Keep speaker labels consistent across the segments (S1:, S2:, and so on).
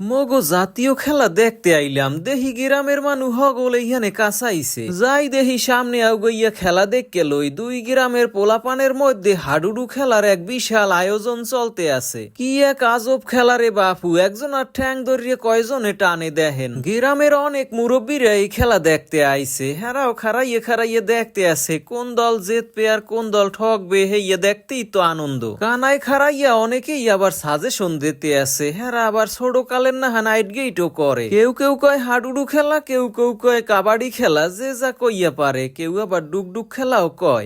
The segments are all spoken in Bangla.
S1: মগো জাতীয় খেলা দেখতে আইলাম। দেহি গ্রামের মানু হগল ইহানে কাছাইছে যাই দেহি সামনে আউগইয়া খেলা দেখকে লই। দুই গ্রামের পোলাপানের মধ্যে হাডুডু খেলার এক বিশাল আয়োজন চলতে আছে। কি এক আজব খেলারে বাপু, একজন আর ঠ্যাং ধরিয়ে কয়জনে টানে দেখেন। গ্রামের অনেক মুরব্বীরা এই খেলা দেখতে আইছে। হেরাও খারাইয়ে খারাইয়ে দেখতে আছে। কোন দল জেতবে আর কোন দল ঠকবে হেইয়া দেখতেই তো আনন্দ। কানায় খারাইয়া অনেকেই আবার সাজেশন দিতে আছে। হেরা আবার ছোট কালের না নাইট গেটও করে। কেউ কেউ কয় হাডুডু খেলা, কেউ কেউ কয় কাবাডি খেলা, যে যা কইয়া পারে, কেউ আবার ডুকডুক খেলাও কয়।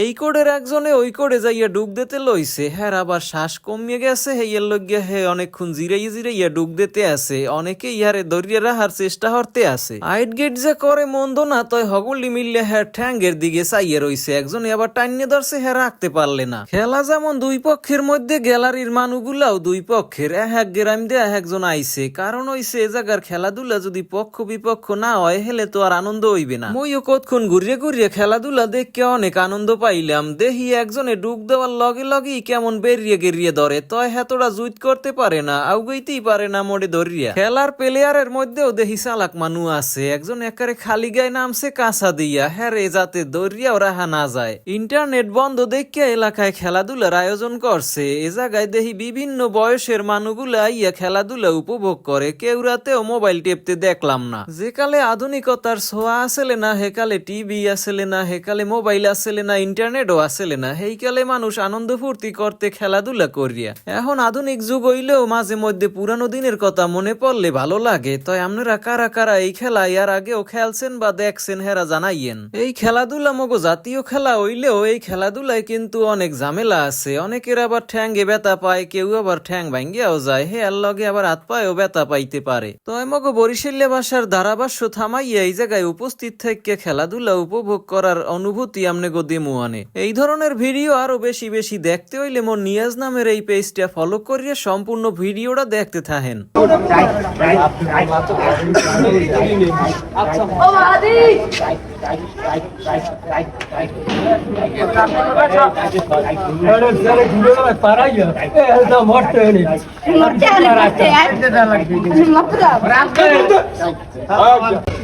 S1: এই কোডের একজনে ওই কোডে যাইয়া ডুব দিতে লইছে। হ্যাঁ আবার শ্বাস কমিয়ে গেছে, হেইয়ের লইয়া হে অনেকক্ষণ জিরাইয়া জিরাইয়া ডুব দিতে আছে। অনেকে ইহারে ধরিয়ে রাখার চেষ্টা হরতে আছে। আইট গেট যে করে মন্দ না, তয় হগুলি মিললে হ্যাঁ ঠ্যাঙ্গের দিকে চাইয়ে রইছে। একজনে আবার টাইনে ধরছে হ্যাঁ রাখতে পারলে না। খেলা যেমন দুই পক্ষের মধ্যে, গ্যালারির মানুগুলাও দুই পক্ষের। এক এক গ্রাম দিয়ে এক একজন আইছে। কারণ হইছে, এ জায়গার খেলাধুলা যদি পক্ষ বিপক্ষ না হয়, হেলে তো আর আনন্দ হইবে না। মইও কতক্ষণ ঘুরিয়ে ঘুরিয়ে খেলাধুলা দেখে অনেক আনন্দ পাইলাম দেহি একজনে ডুব দেওয়ার লগে লগেই কেমন বেরিয়ে গেরিয়ে ধরে। তয় হেতটা জুইত করতে পারে না আউগাইতেই পারে না মোড়ে ধরিয়া। খেলার প্লেয়ারের মধ্যেও দেহি চালাক মানু আছে, একজন একারে খালি গায়ে নামছে কাঁচা দিয়া। হ্যারে যাতে দরিয়াও রাহা না যায়। ইন্টারনেট বন্ধ দেখিয়া এলাকায় খেলাধুলার আয়োজন করছে। এ জায়গায় দেহি বিভিন্ন বয়সের মানুষগুলা আইয়া খেলাধুলা উপভোগ করে। কেউ রাতেও মোবাইল টেপতে দেখলাম না। যেকালে আধুনিকতার ছোঁয়া আসলে না হেকালে টিভি আসলে না হেকালে মোবাইল আসলে না ইন্টারনেটও আসলে না। হেইকালে মানুষ আনন্দ ফুর্তি করতে খেলাধুলা করিয়া। এখন আধুনিক যুগ হইলেও মাঝে মধ্যে পুরানো দিনের কথা মনে পড়লে ভালো লাগে। তাই আপনারা কারা কারা এই খেলা ইয়ার আগেও খেলছেন বা দেখছেন হেরা জানাইয়েন। এই খেলাধুলা মগো জাতীয় খেলা হইলেও এই খেলাধুলায় কিন্তু অনেক ঝামেলা আছে। অনেকের আবার ঠ্যাঙ্গে ব্যথা পায়, কেউ আবার ঠ্যাং ভাঙ্গিয়াও যায়। হে আর লগে আবার হাত পায়েও ব্যথা পাইতে পারে। তয় মগো বরিশাল্য ভাষার ধারাভাষ্য থামাইয়া এই জায়গায় উপস্থিত থেকে খেলাধুলা উপভোগ করার অনুভূতি আমনে গো দিমুয়ানে এই ধরনের ভিডিও আরও বেশি বেশি দেখতে হইলে মোর নিয়াজ নামের এই পেজটা ফলো করিয়ে সম্পূর্ণ ভিডিওটা দেখতে থাকেন
S2: ও